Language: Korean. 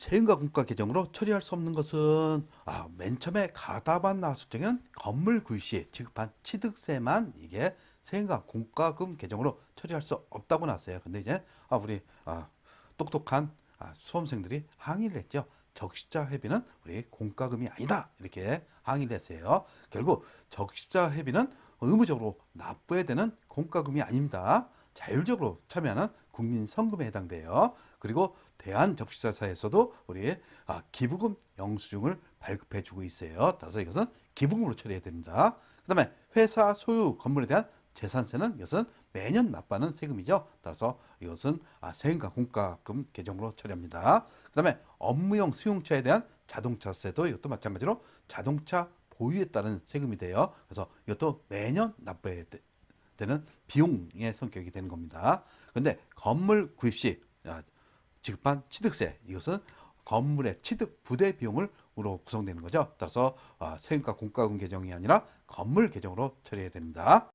세금과 공가 계정으로 처리할 수 없는 것은 아, 맨 처음에 가다반 나왔을 적에는 건물 구입 시 지급한 취득세만 이게 세금과 공과금 계정으로 처리할 수 없다고 나왔어요. 근데 이제 아, 우리 아, 똑똑한 아, 수험생들이 항의를 했죠. 적십자 회비는 우리 공과금이 아니다 이렇게 항의를 했어요. 결국 적십자 회비는 의무적으로 납부해야 되는 공과금이 아닙니다. 자율적으로 참여하는 국민 성금에 해당돼요. 그리고 대한적십자사에서도 우리 아, 기부금 영수증을 발급해 주고 있어요. 따라서 이것은 기부금으로 처리해야 됩니다. 그 다음에 회사 소유 건물에 대한 재산세는 이것은 매년 납부하는 세금이죠. 따라서 이것은 아, 세금과 공과금 계정으로 처리합니다. 그 다음에 업무용 수용차에 대한 자동차세도 이것도 마찬가지로 자동차 보유에 따른 세금이 돼요. 그래서 이것도 매년 납부해야 돼- 되는 비용의 성격이 되는 겁니다. 근데 건물 구입 시 아, 지급한 취득세 이것은 건물의 취득 부대 비용으로 구성되는 거죠. 따라서 아, 세금과 공과금 계정이 아니라 건물 계정으로 처리해야 됩니다.